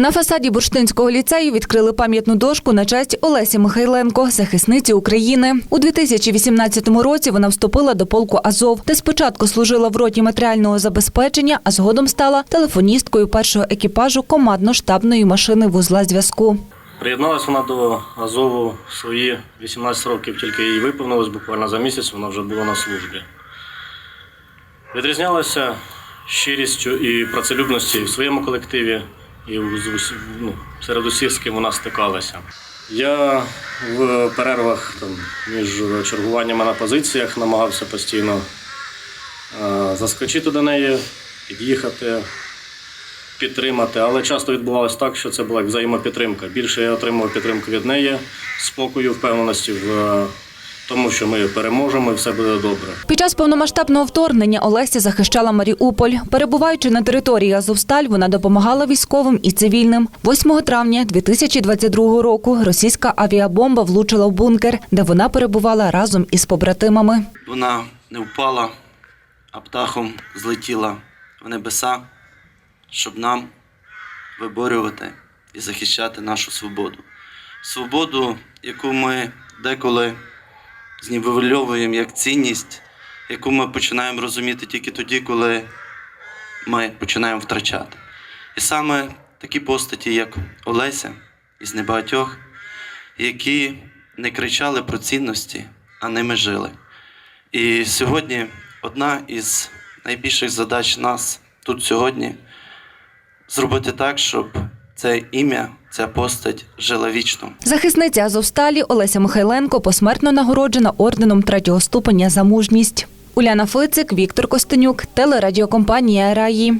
На фасаді Бурштинського ліцею відкрили пам'ятну дошку на честь Олесі Михайленко, захисниці України. У 2018 році вона вступила до полку Азов, де спочатку служила в роті матеріального забезпечення, а згодом стала телефоністкою першого екіпажу командно-штабної машини вузла зв'язку. Приєдналась вона до Азову свої 18 років, тільки їй виповнилось буквально за місяць, вона вже була на службі. Відрізнялася щирістю і працелюбністю і в своєму колективі, і ну, серед усіх, з ким вона стикалася. Я в перервах там, між чергуваннями на позиціях намагався постійно заскочити до неї, під'їхати, підтримати, але часто відбувалося так, що це була взаємопідтримка. Більше я отримував підтримку від неї, спокою, впевненості в тому, що ми переможемо і все буде добре. Під час повномасштабного вторгнення Олеся захищала Маріуполь. Перебуваючи на території Азовсталь, вона допомагала військовим і цивільним. 8 травня 2022 року російська авіабомба влучила в бункер, де вона перебувала разом із побратимами. Вона не впала, а птахом злетіла в небеса, щоб нам виборювати і захищати нашу свободу. Свободу, яку ми деколи знівельовуємо як цінність, яку ми починаємо розуміти тільки тоді, коли ми починаємо втрачати. І саме такі постаті, як Олеся із небагатьох, які не кричали про цінності, а ними жили. І сьогодні одна із найбільших задач нас тут сьогодні зробити так, щоб це ім'я, ця постать жила вічно. Захисниця Азовсталі Олеся Михайленко посмертно нагороджена орденом третього ступеня за мужність. Уляна Фицик, Віктор Костенюк, телерадіокомпанія Раї.